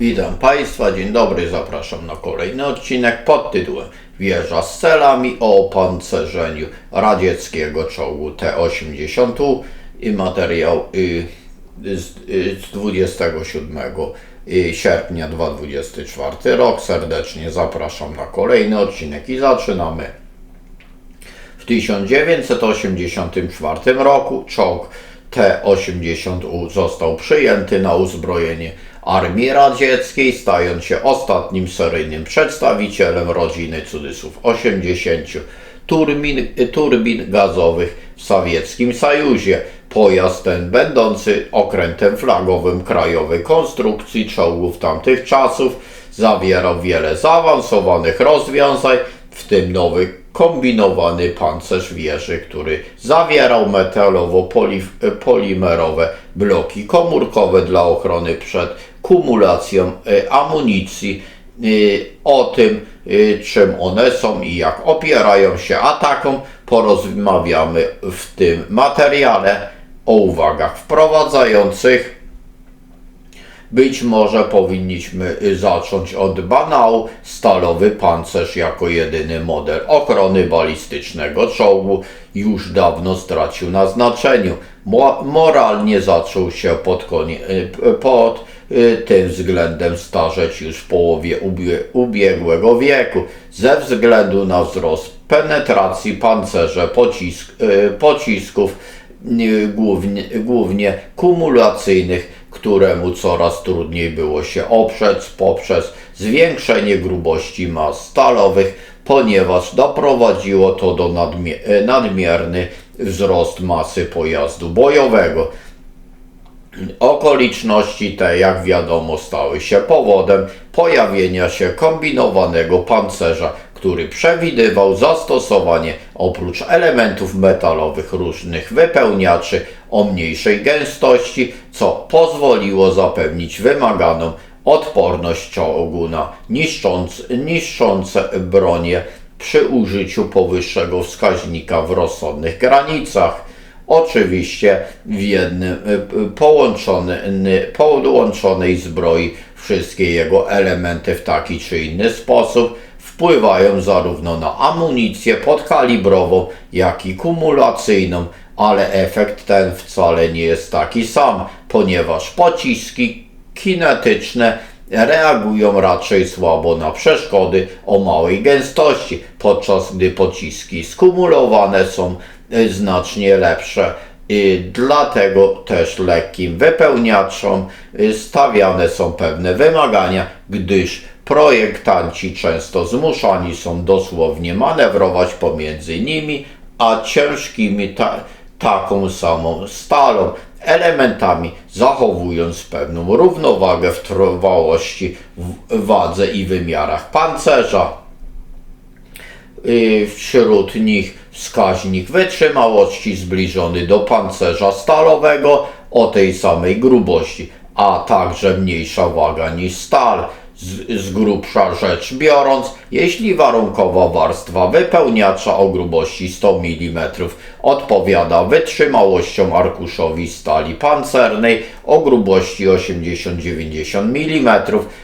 Witam Państwa, dzień dobry, zapraszam na kolejny odcinek pod tytułem Wieża z celami o opancerzeniu radzieckiego czołgu T-80 i materiał y, z, y, z 27 y, sierpnia 2024 rok. Serdecznie zapraszam na kolejny odcinek i zaczynamy. W 1984 roku czołg T-80U został przyjęty na uzbrojenie Armii Radzieckiej, stając się ostatnim seryjnym przedstawicielem rodziny cudzysłów 80 turbin, turbin gazowych w Sowieckim Sojuzie. Pojazd ten, będący okrętem flagowym krajowej konstrukcji czołgów tamtych czasów, zawierał wiele zaawansowanych rozwiązań, w tym nowy kombinowany pancerz wieży, który zawierał metalowo-polimerowe bloki komórkowe dla ochrony przed kumulacją e, amunicji. E, O tym, e, czym one są i jak opierają się atakom, porozmawiamy w tym materiale o uwagach wprowadzających. Być może powinniśmy zacząć od banału. Stalowy pancerz jako jedyny model ochrony balistycznego czołgu już dawno stracił na znaczeniu. Mo- moralnie zaczął się pod, pod tym względem starzeć już w połowie ubie- ubiegłego wieku. Ze względu na wzrost penetracji pancerze pocisk, y, pocisków y, głównie, głównie kumulacyjnych, któremu coraz trudniej było się oprzeć poprzez zwiększenie grubości mas stalowych, ponieważ doprowadziło to do nadmie- nadmierny wzrost masy pojazdu bojowego. Okoliczności te, jak wiadomo, stały się powodem pojawienia się kombinowanego pancerza, który przewidywał zastosowanie oprócz elementów metalowych różnych wypełniaczy o mniejszej gęstości, co pozwoliło zapewnić wymaganą odporność czołgu na niszcząc, niszczące bronie przy użyciu powyższego wskaźnika w rozsądnych granicach. Oczywiście w jednym y, y, połączony, połączonej zbroi wszystkie jego elementy w taki czy inny sposób wpływają zarówno na amunicję podkalibrową, jak i kumulacyjną, ale efekt ten wcale nie jest taki sam, ponieważ pociski kinetyczne reagują raczej słabo na przeszkody o małej gęstości, podczas gdy pociski skumulowane są znacznie lepsze. I dlatego też lekkim wypełniaczom y, stawiane są pewne wymagania, gdyż projektanci często zmuszani są dosłownie manewrować pomiędzy nimi a ciężkimi ta, taką samą stalą, elementami, zachowując pewną równowagę w trwałości, w wadze i wymiarach pancerza. Y, Wśród nich wskaźnik wytrzymałości zbliżony do pancerza stalowego o tej samej grubości, a także mniejsza waga niż stal. Z, z grubsza rzecz biorąc, jeśli warunkowa warstwa wypełniacza o grubości 100 mm odpowiada wytrzymałością arkuszowi stali pancernej o grubości 80-90 mm,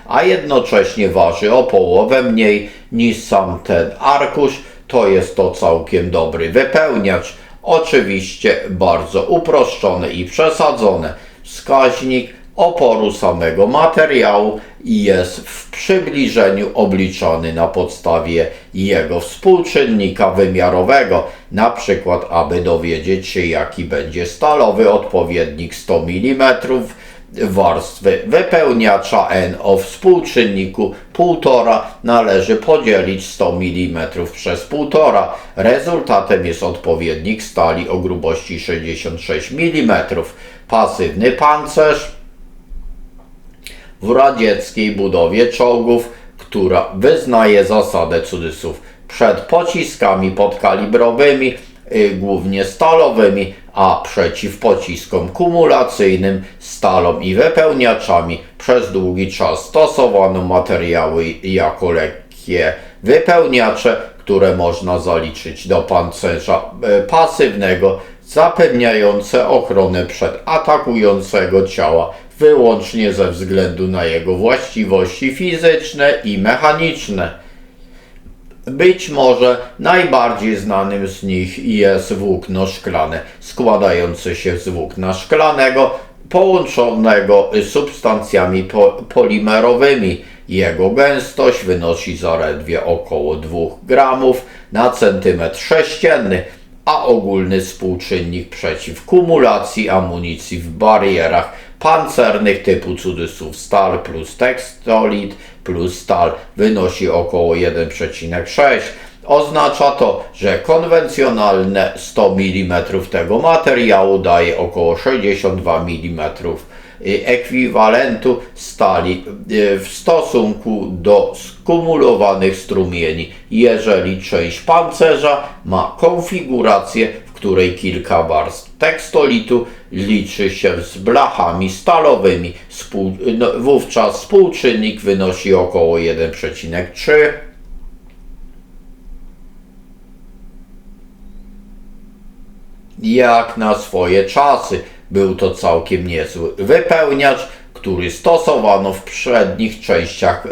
a jednocześnie waży o połowę mniej niż sam ten arkusz, to jest to całkiem dobry wypełniacz. Oczywiście bardzo uproszczone i przesadzone. Wskaźnik oporu samego materiału jest w przybliżeniu obliczony na podstawie jego współczynnika wymiarowego. Na przykład, aby dowiedzieć się, jaki będzie stalowy odpowiednik 100 mm warstwy wypełniacza N o współczynniku 1,5 należy podzielić 100 mm przez 1,5. Rezultatem jest odpowiednik stali o grubości 66 mm. Pasywny pancerz w radzieckiej budowie czołgów, która wyznaje zasadę cudzysłów przed pociskami podkalibrowymi, głównie stalowymi, a przeciw pociskom kumulacyjnym, stalom i wypełniaczami przez długi czas stosowano materiały jako lekkie wypełniacze, które można zaliczyć do pancerza y, pasywnego, zapewniające ochronę przed atakującego ciała wyłącznie ze względu na jego właściwości fizyczne i mechaniczne. Być może najbardziej znanym z nich jest włókno szklane, składające się z włókna szklanego połączonego substancjami po polimerowymi. Jego gęstość wynosi zaledwie około 2 gramów na centymetr sześcienny, a ogólny współczynnik przeciw kumulacji amunicji w barierach pancernych typu cudzysłów stal plus tekstolit plus stal wynosi około 1,6. Oznacza to, że konwencjonalne 100 mm tego materiału daje około 62 mm ekwiwalentu stali y, w stosunku do skumulowanych strumieni, jeżeli część pancerza ma konfigurację, której kilka warstw tekstolitu liczy się z blachami stalowymi. Współ, no, wówczas współczynnik wynosi około 1,3 jak na swoje czasy. Był to całkiem niezły wypełniacz, który stosowano w przednich częściach e,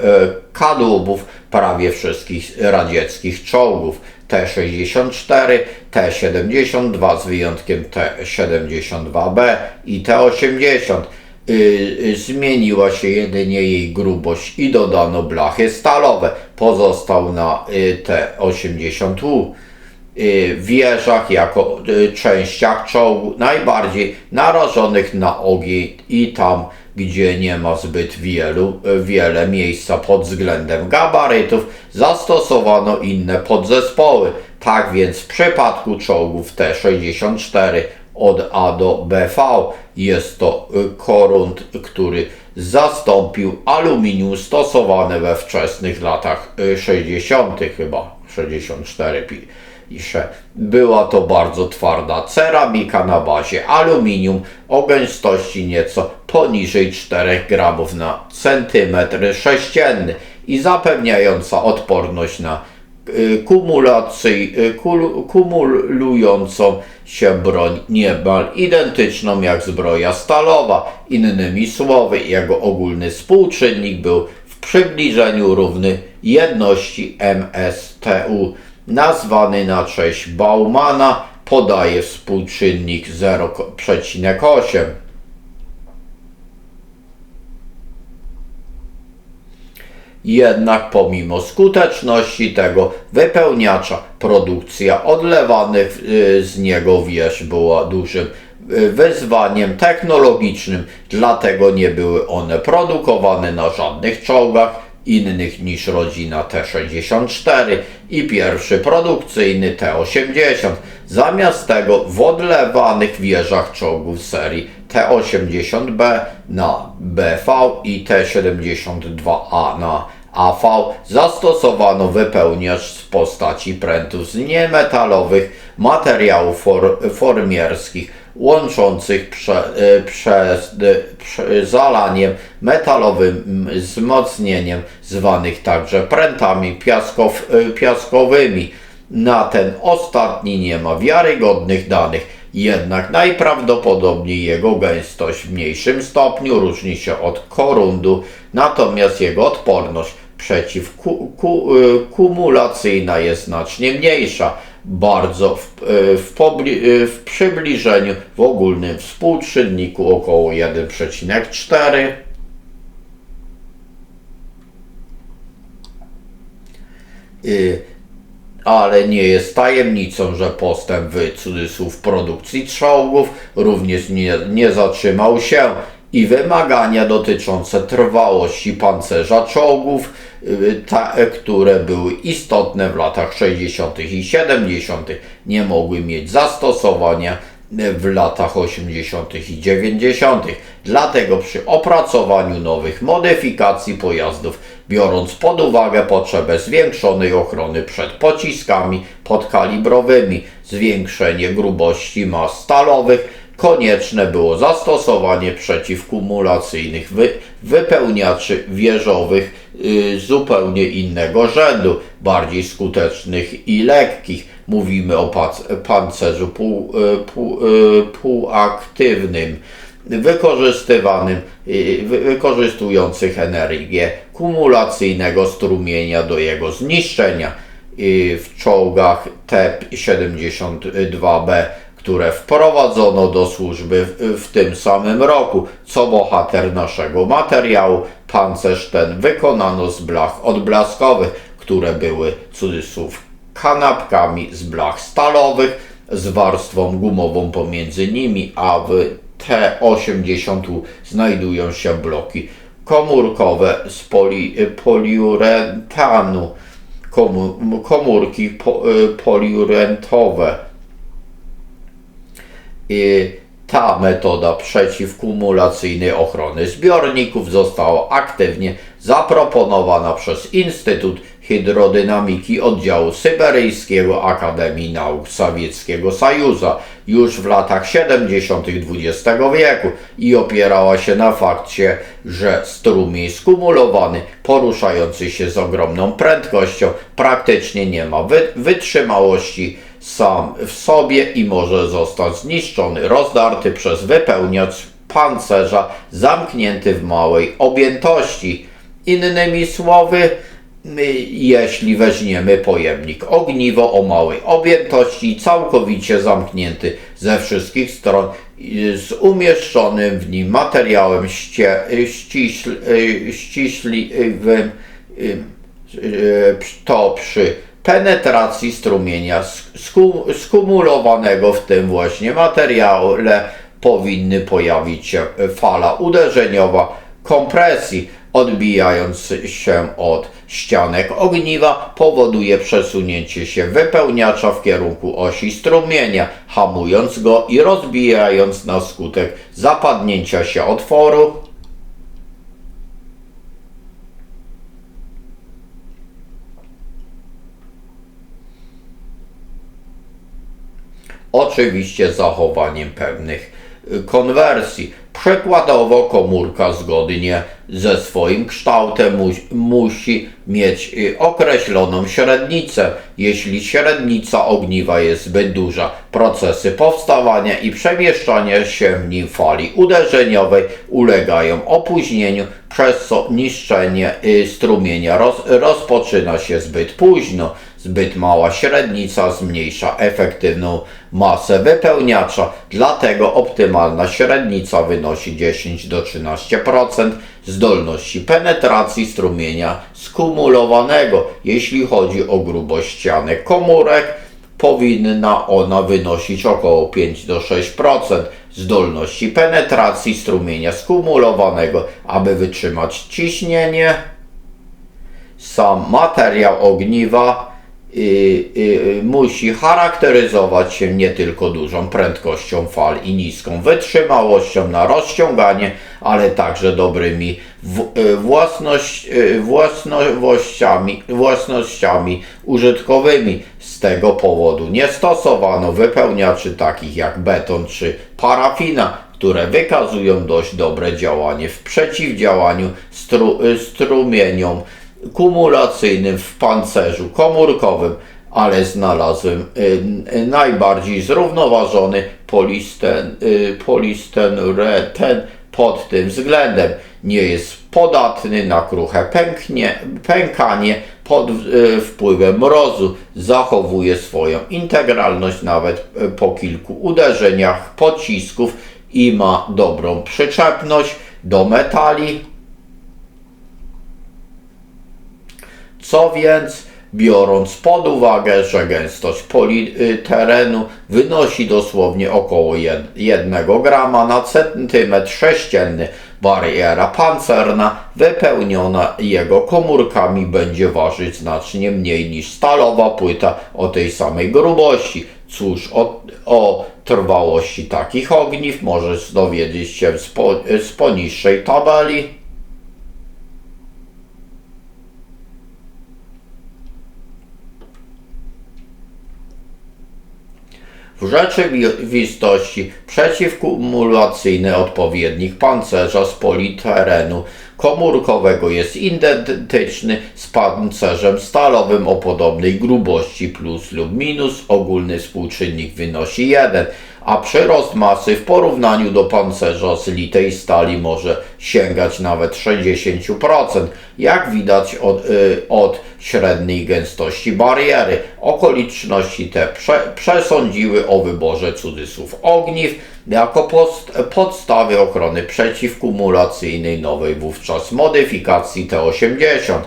kadłubów prawie wszystkich radzieckich czołgów T-64, T-72 z wyjątkiem T-72B i T-80. Y, y, zmieniła się jedynie jej grubość i dodano blachy stalowe. Pozostał na y, T-80U wieżach jako częściach czołgu najbardziej narażonych na ogień i tam, gdzie nie ma zbyt wielu, wiele miejsca pod względem gabarytów, zastosowano inne podzespoły. Tak więc w przypadku czołgów T-64 od A do BV jest to korund, który zastąpił aluminium stosowane we wczesnych latach 60. chyba 64 pisze. Była to bardzo twarda ceramika na bazie aluminium o gęstości nieco poniżej 4 gramów na centymetr sześcienny i zapewniająca odporność na y, kumulacji, y, kumulującą się broń niemal identyczną jak zbroja stalowa. Innymi słowy, jego ogólny współczynnik był w przybliżeniu równy jedności MSTU nazwany na cześć Baumana, podaje współczynnik 0,8. Jednak pomimo skuteczności tego wypełniacza, produkcja odlewanych y, z niego wież była dużym y, wyzwaniem technologicznym, dlatego nie były one produkowane na żadnych czołgach innych niż rodzina T64 i pierwszy produkcyjny T80. Zamiast tego w odlewanych wieżach czołgów serii T80B na BV i T72A na AV zastosowano wypełniacz w postaci prętów z niemetalowych materiałów for, formierskich łączących prze, e, przez prze, zalaniem metalowym wzmocnieniem, zwanych także prętami piaskow, e, piaskowymi. Na ten ostatni nie ma wiarygodnych danych, jednak najprawdopodobniej jego gęstość w mniejszym stopniu różni się od korundu, natomiast jego odporność przeciw ku, ku, e, jest znacznie mniejsza bardzo w, e, w, pobli, e, w przybliżeniu w ogólnym współczynniku około 1,4. ale nie jest tajemnicą, że postęp w cudzysłów produkcji czołgów również nie, nie zatrzymał się i wymagania dotyczące trwałości pancerza czołgów, ta, które były istotne w latach 60. i 70., nie mogły mieć zastosowania w latach 80. i 90. Dlatego przy opracowaniu nowych modyfikacji pojazdów, biorąc pod uwagę potrzebę zwiększonej ochrony przed pociskami podkalibrowymi, zwiększenie grubości mas stalowych, konieczne było zastosowanie przeciwkumulacyjnych wy, wypełniaczy wieżowych y, zupełnie innego rzędu, bardziej skutecznych i lekkich. Mówimy o pancerzu pół, y, pół, y, półaktywnym. wykorzystywanym, y, wy- wykorzystujących energię kumulacyjnego strumienia do jego zniszczenia y, w czołgach TEP-72B, które wprowadzono do służby w, w tym samym roku. Co bohater naszego materiału, pancerz ten wykonano z blach odblaskowych, które były cudzysłów kanapkami z blach stalowych z warstwą gumową pomiędzy nimi, a w T80 znajdują się bloki komórkowe z poli, poliuretanu, komórki po, poliurentowe. Ta metoda przeciwkumulacyjnej ochrony zbiorników została aktywnie zaproponowana przez Instytut Hydrodynamiki Oddziału Syberyjskiego Akademii Nauk Sowieckiego Sojuza już w latach 70. XX wieku i opierała się na fakcie, że strumień skumulowany, poruszający się z ogromną prędkością, praktycznie nie ma wy- wytrzymałości sam w sobie i może zostać zniszczony, rozdarty przez wypełniacz pancerza zamknięty w małej objętości. Innymi słowy, jeśli weźmiemy pojemnik ogniwo o małej objętości, całkowicie zamknięty ze wszystkich stron, z umieszczonym w nim materiałem ście, ściśl, y, y, to przy penetracji strumienia sku- skumulowanego w tym właśnie materiale powinny pojawić się fala uderzeniowa kompresji odbijając się od ścianek ogniwa powoduje przesunięcie się wypełniacza w kierunku osi strumienia, hamując go i rozbijając na skutek zapadnięcia się otworu oczywiście z zachowaniem pewnych y, konwersji. Przykładowo komórka zgodnie ze swoim kształtem mu, musi mieć y, określoną średnicę. Jeśli średnica ogniwa jest zbyt duża, procesy powstawania i przemieszczania się w nim fali uderzeniowej ulegają opóźnieniu, przez co niszczenie y, strumienia roz, rozpoczyna się zbyt późno. Zbyt mała średnica zmniejsza efektywną masę wypełniacza, dlatego optymalna średnica wynosi 10 do 13% zdolności penetracji strumienia skumulowanego. Jeśli chodzi o grubość ścianek komórek, powinna ona wynosić około 5 do 6% zdolności penetracji strumienia skumulowanego, aby wytrzymać ciśnienie. Sam materiał ogniwa musi charakteryzować się nie tylko dużą prędkością fal i niską wytrzymałością na rozciąganie, ale także dobrymi y, własność, y, własnościami, własnościami użytkowymi. Z tego powodu nie stosowano wypełniaczy takich jak beton czy parafina, które wykazują dość dobre działanie w przeciwdziałaniu stru, y, strumieniom kumulacyjnym w pancerzu komórkowym, ale znalazłem y, y, najbardziej zrównoważony polisten, y, polistenureten pod tym względem. Nie jest podatny na kruche pęknie, pękanie pod wpływem mrozu. Zachowuje swoją integralność nawet po kilku uderzeniach pocisków i ma dobrą przyczepność do metali, Co więc, biorąc pod uwagę, że gęstość politerenu wynosi dosłownie około 1 grama na centymetr sześcienny, bariera pancerna wypełniona jego komórkami będzie ważyć znacznie mniej niż stalowa płyta o tej samej grubości. Cóż o, o trwałości takich ogniw możesz dowiedzieć się z, po, z poniższej tabeli. W rzeczywistości przeciwkumulacyjny odpowiednik pancerza z politerenu komórkowego jest identyczny z pancerzem stalowym o podobnej grubości plus lub minus. Ogólny współczynnik wynosi 1, a przyrost masy w porównaniu do pancerza z litej stali może sięgać nawet 60%, jak widać od, y, od średniej gęstości bariery. Okoliczności te prze, przesądziły o wyborze cudzysłów ogniw jako post, podstawy ochrony przeciwkumulacyjnej nowej wówczas modyfikacji T80.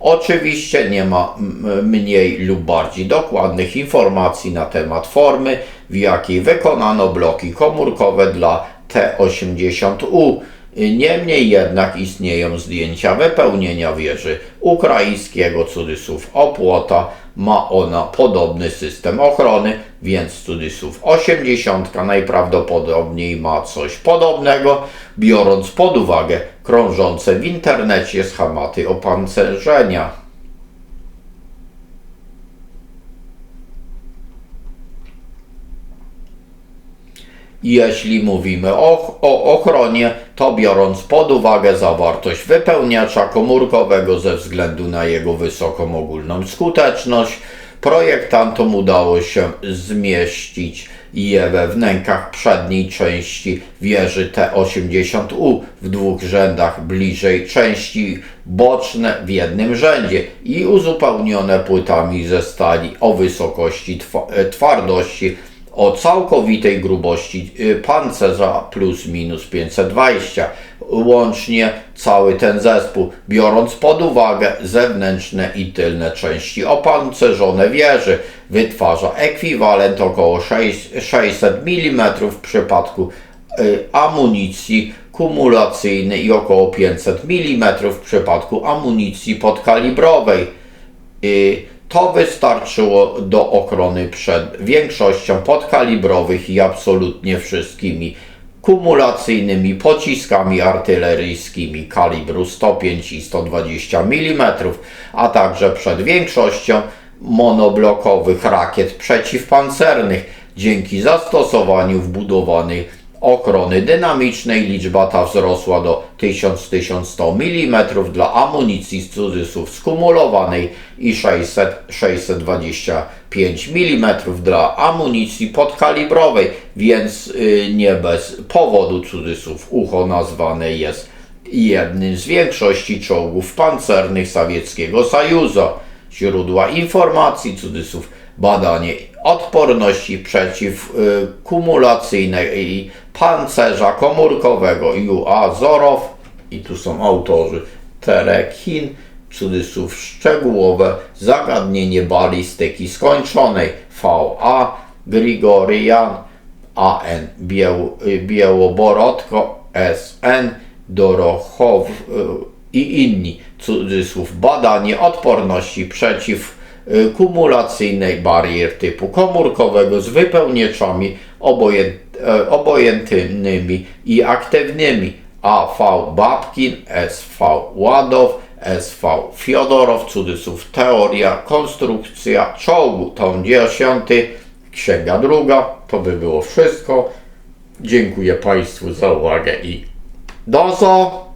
Oczywiście nie ma mniej lub bardziej dokładnych informacji na temat formy, w jakiej wykonano bloki komórkowe dla T80U. Niemniej jednak istnieją zdjęcia wypełnienia wieży ukraińskiego cudzysłów opłota. Ma ona podobny system ochrony, więc cudzysłów 80 najprawdopodobniej ma coś podobnego, biorąc pod uwagę krążące w internecie schematy opancerzenia. Jeśli mówimy o, o ochronie, to biorąc pod uwagę zawartość wypełniacza komórkowego ze względu na jego wysoką ogólną skuteczność, projektantom udało się zmieścić je we wnękach przedniej części wieży T80U w dwóch rzędach bliżej części boczne w jednym rzędzie i uzupełnione płytami ze stali o wysokości twa- twardości o całkowitej grubości y, pancerza plus minus 520. Łącznie cały ten zespół, biorąc pod uwagę zewnętrzne i tylne części opancerzone wieży, wytwarza ekwiwalent około 6, 600 mm w przypadku y, amunicji kumulacyjnej i około 500 mm w przypadku amunicji podkalibrowej. To wystarczyło do ochrony przed większością podkalibrowych i absolutnie wszystkimi kumulacyjnymi pociskami artyleryjskimi kalibru 105 i 120 mm, a także przed większością monoblokowych rakiet przeciwpancernych. Dzięki zastosowaniu wbudowanej ochrony dynamicznej liczba ta wzrosła do 1000-1100 mm dla amunicji z cudzysłów skumulowanej i 600-625 mm dla amunicji podkalibrowej, więc y, nie bez powodu cudzysłów ucho nazwane jest jednym z większości czołgów pancernych sowieckiego Sojuzu. Źródła informacji cudzysłów badanie odporności przeciwkumulacyjnej i pancerza komórkowego UA Zorow i tu są autorzy Terekin, cudzysłów szczegółowe, zagadnienie balistyki skończonej VA Grigorian AN Biał, Białoborodko SN Dorochow y, i inni. Cudzysłów badanie odporności przeciw y, kumulacyjnej barier typu komórkowego z wypełniaczami obojęt, e, obojętnymi i aktywnymi AV Babkin, SV Ładow, SV Fiodorow, cudzysłów teoria, konstrukcja czołgu, tom 10, księga druga, to by było wszystko. Dziękuję Państwu za uwagę i do zo!